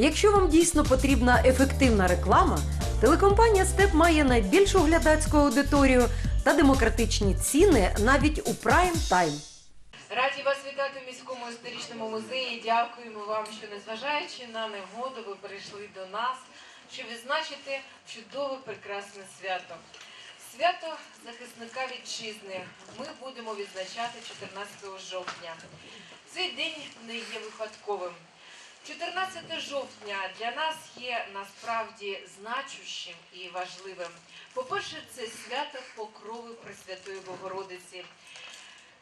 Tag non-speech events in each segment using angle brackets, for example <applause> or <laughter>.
Якщо вам дійсно потрібна ефективна реклама, телекомпанія Степ має найбільшу глядацьку аудиторію та демократичні ціни навіть у прайм тайм. Раді вас вітати в міському історичному музеї. Дякуємо вам, що незважаючи на негоду, ви прийшли до нас, щоб відзначити чудове прекрасне свято. Свято захисника вітчизни ми будемо відзначати 14 жовтня. Цей день не є випадковим. 14 жовтня для нас є насправді значущим і важливим. По-перше, це свято покрови Пресвятої Богородиці.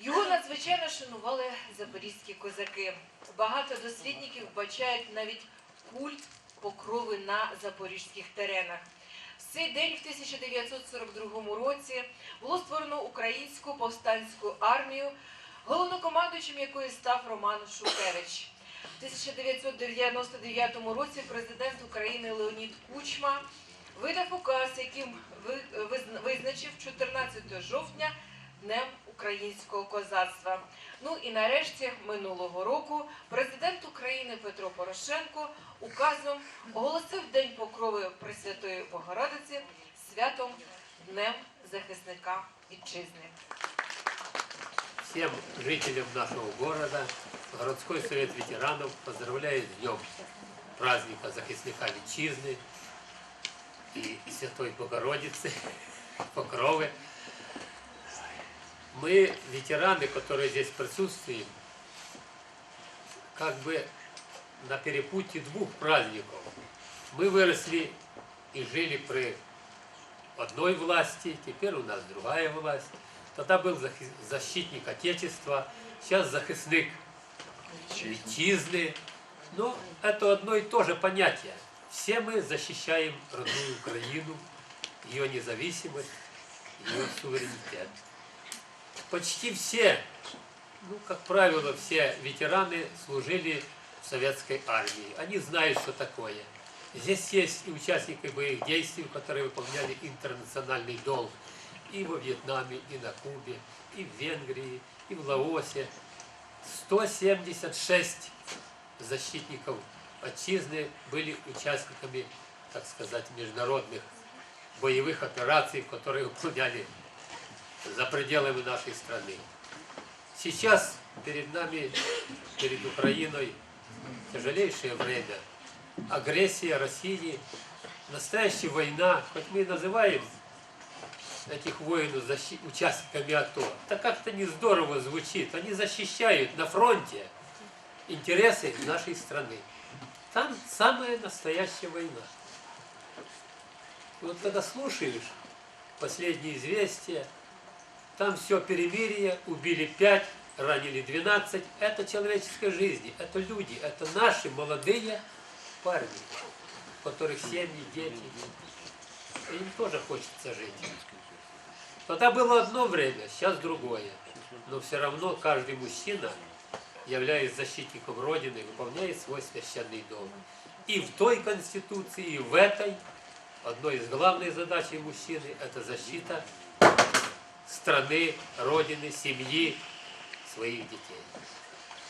Його надзвичайно шанували запорізькі козаки. Багато дослідників бачають навіть культ покрови на запорізьких теренах. В цей день, в 1942 році, було створено українську повстанську армію, головнокомандуючим якої став Роман Шухевич. В 1999 році президент України Леонід Кучма видав указ, яким визначив 14 жовтня Днем українського козацтва. Ну і нарешті минулого року президент України Петро Порошенко указом оголосив День покрови Пресвятої Богородиці святом Днем захисника вітчизни. Всем жителям нашего города городской совет ветеранов поздравляет с днем праздника захисника Витчизны и Святой Богородицы, <laughs> Покровы. Мы, ветераны, которые здесь присутствуем, как бы на перепутье двух праздников. Мы выросли и жили при одной власти, теперь у нас другая власть. Тогда был защитник Отечества, сейчас захисник вітчизни. Ну, это одно и то же понятие. Все мы защищаем родную Украину, ее независимость, ее суверенитет. Почти все, ну, как правило, все ветераны служили в советской армии. Они знают, что такое. Здесь есть и участники боевых действий, которые выполняли интернациональный долг и во Вьетнаме, и на Кубе, и в Венгрии, и в Лаосе. 176 защитников отчизны были участниками, так сказать, международных боевых операций, которые выполняли за пределами нашей страны. Сейчас перед нами, перед Украиной тяжелейшее время. Агрессия России, настоящая война, хоть мы и называем этих воинов защи- участниками АТО, это как-то не здорово звучит. Они защищают на фронте интересы нашей страны. Там самая настоящая война. Вот когда слушаешь последние известия, там все перемирие, убили 5, ранили 12. Это человеческая жизнь, это люди, это наши молодые парни, у которых семьи, дети. Им тоже хочется жить. Тогда было одно время, сейчас другое. Но все равно каждый мужчина, являясь защитником Родины, выполняет свой священный долг. И в той Конституции, и в этой одной из главных задач мужчины – это защита страны, Родины, семьи, своих детей.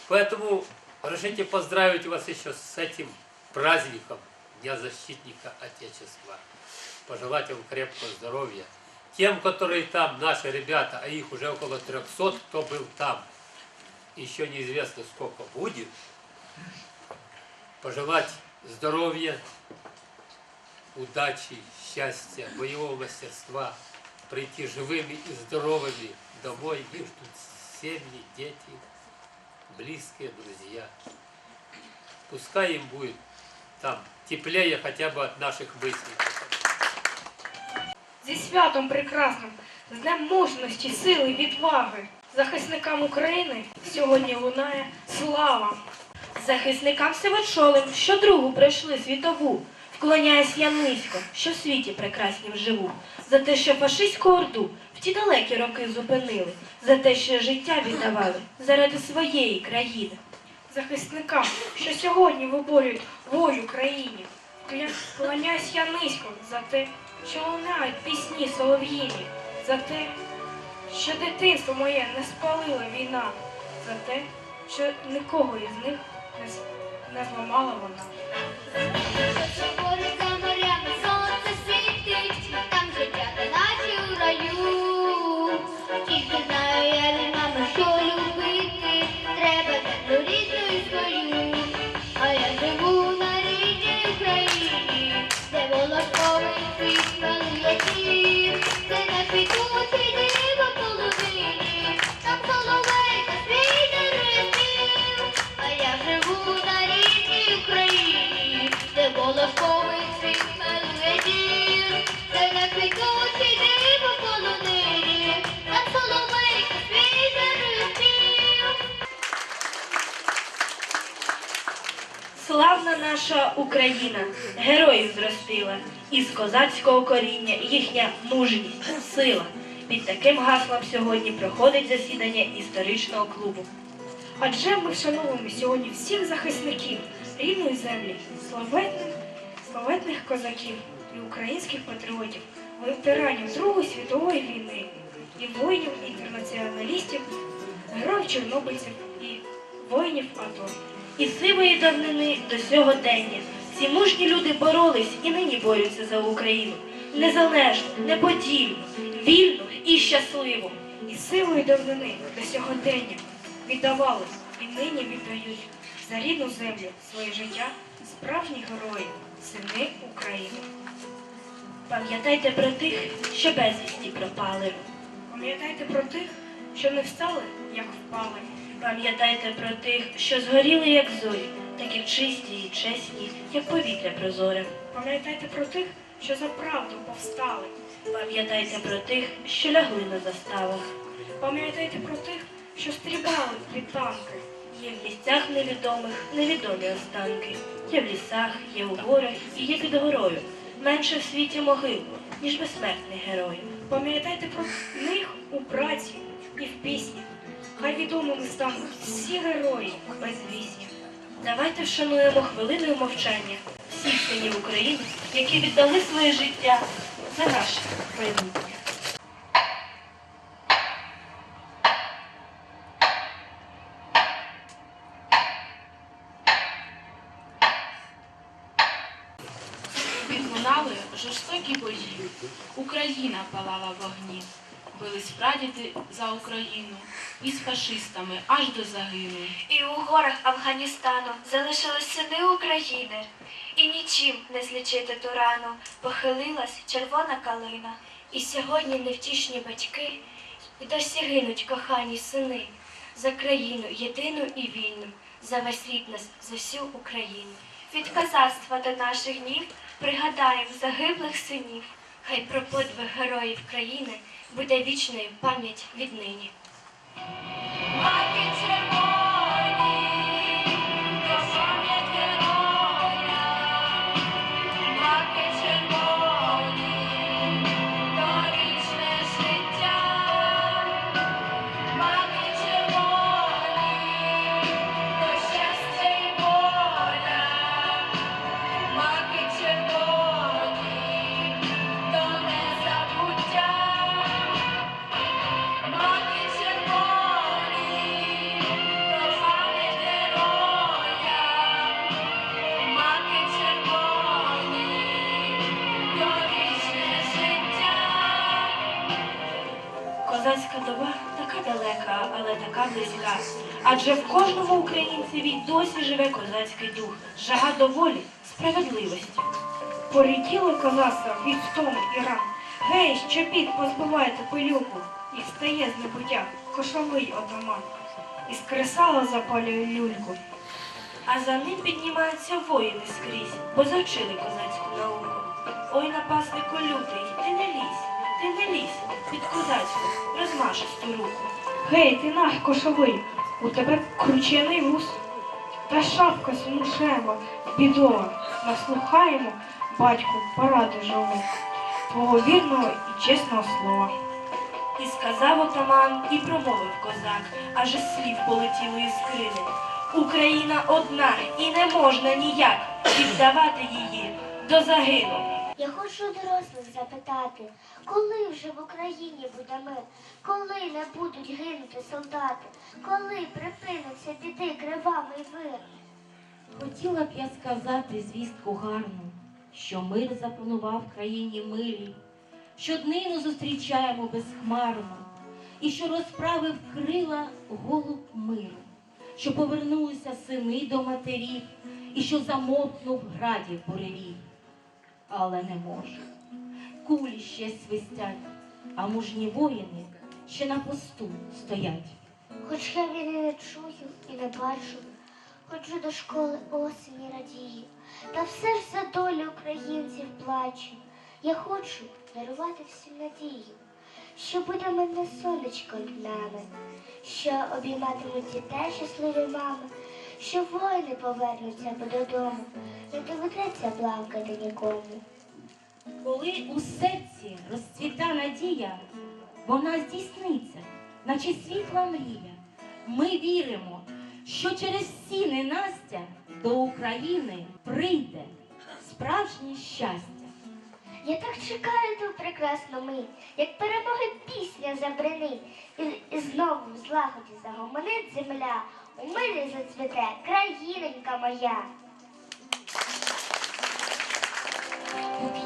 Поэтому разрешите поздравить вас еще с этим праздником Дня Защитника Отечества. Пожелать вам крепкого здоровья. Тем, которые там, наши ребята, а их уже около 300, кто был там, еще неизвестно сколько будет, пожелать здоровья, удачи, счастья, боевого мастерства, прийти живыми и здоровыми домой, где ждут семьи, дети, близкие, друзья. Пускай им будет там теплее хотя бы от наших мыслей. Зі святом прекрасним, з Днем мужності, сили, відваги. Захисникам України сьогодні лунає слава. Захисникам сивочолим, що другу пройшли світову, вклоняюсь я низько, що в світі прекраснім живу, за те, що фашистську орду в ті далекі роки зупинили, за те, що життя віддавали заради своєї країни. Захисникам, що сьогодні виборюють волю країні, вклоняюсь я низько за те, що лунають пісні солов'їні, за те, що дитинство моє не спалила війна, за те, що нікого із них не, зламала вона. Krishna. Наша Україна героїв зростила, із козацького коріння їхня мужність, сила. Під таким гаслом сьогодні проходить засідання історичного клубу. Адже ми вшановуємо сьогодні всіх захисників рідної землі, славетних, славетних козаків і українських патріотів, ветеранів Другої світової війни і воїнів-інтернаціоналістів, героїв чорнобильців і воїнів АТО. І сивої давнини до сьогодення ці мужні люди боролись і нині борються за Україну. Незалежно, неподільно, вільно і щасливо. І сивої давнини до сьогодення віддавали і нині віддають за рідну землю своє життя справжні герої, сини України. Пам'ятайте про тих, що безвісті пропали. Пам'ятайте про тих, що не встали, як впали. Пам'ятайте про тих, що згоріли, як зорі, такі чисті і чесні, як повітря прозоре. Пам'ятайте про тих, що за правду повстали. Пам'ятайте про тих, що лягли на заставах. Пам'ятайте про тих, що стрібали від танки. Є в місцях невідомих невідомі останки. Є в лісах, є у горах і є під горою. Менше в світі могил, ніж безсмертних героїв. Пам'ятайте про них у праці і в пісні. Хай відомими стануть всі герої безвісні. Давайте вшануємо хвилиною мовчання всіх синів України, які віддали своє життя за наше майбутнє. Відлунали жорстокі бої. Україна палала вогні. Бились прадіди за Україну із фашистами аж до загину. І у горах Афганістану залишились сини України, і нічим не злічити ту рану похилилась червона калина. І сьогодні невтішні батьки, і досі гинуть кохані сини за країну єдину і вільну, за весь рід нас, за всю Україну. Від козацтва до наших днів пригадаємо загиблих синів. Хай про подвиг героїв країни буде вічною пам'ять віднині. Козацька доба така далека, але така близька. Адже в кожному українцеві досі живе козацький дух, жага до волі, справедливості. Поріділо козацтво від стому і ран. Гей, щопіт позбивайте пилюку, і встає з небуття кошовий отаман. Із кресала запалює люльку. А за ним піднімаються воїни скрізь, бо завчили козацьку науку. Ой, напаснику лютий, ти не лізь, ти не лізь під козацьку розмашисту руку. Гей, ти нах кошовий, у тебе кручений вус. Та шапка смушева, бідова, наслухаємо, батьку, поради живу, твого вірного і чесного слова. І сказав отаман, і промовив козак, аж із слів полетіли іскрини. Україна одна, і не можна ніяк віддавати її до загину. Я хочу дорослих запитати, коли вже в Україні буде мир, коли не будуть гинути солдати, коли припиниться біди кривавий вир. Хотіла б я сказати звістку гарну, що мир запанував в країні милій, що днину зустрічаємо безхмарно, і що розправив крила голуб миру, що повернулися сини до матерів, і що замовкнув градів буревій. Але не можу. Кулі ще свистять, а мужні воїни ще на посту стоять. Хоч я війни не чую і не бачу, ходжу до школи осені радію, та все ж за долю українців плачу. Я хочу дарувати всім надію, що буде мене сонечко над нами, що обійматимуть дітей щасливі мами, що воїни повернуться додому, не доведеться плакати нікому. Коли у серці розцвіта надія, вона здійсниться, наче світла мрія. Ми віримо, що через всі ненастя до України прийде справжнє щастя. Я так чекаю ту прекрасну мить, як перемоги пісня забринить, і, знову в злагоді загомонить земля, у мирі зацвіте країненька моя.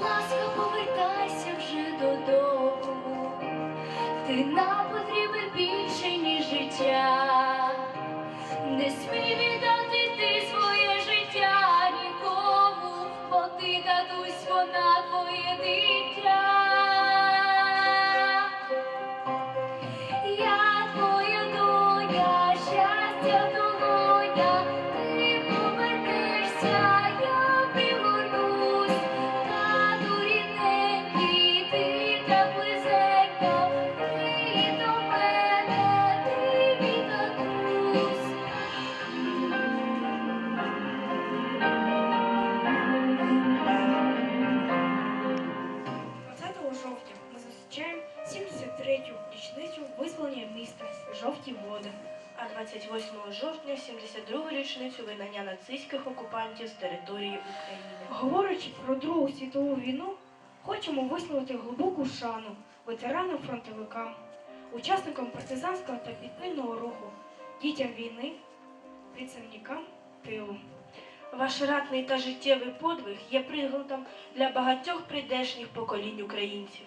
Ласка, повертайся вже додому. Ти нам потрібен більше, ніж життя. Не смій віддати ти вигнання нацистських окупантів з території України. Говорячи про Другу світову війну, хочемо висловити глибоку шану ветеранам фронтовикам, учасникам партизанського та підпільного руху, дітям війни, працівникам тилу. Ваш ратний та життєвий подвиг є прикладом для багатьох прийдешніх поколінь українців.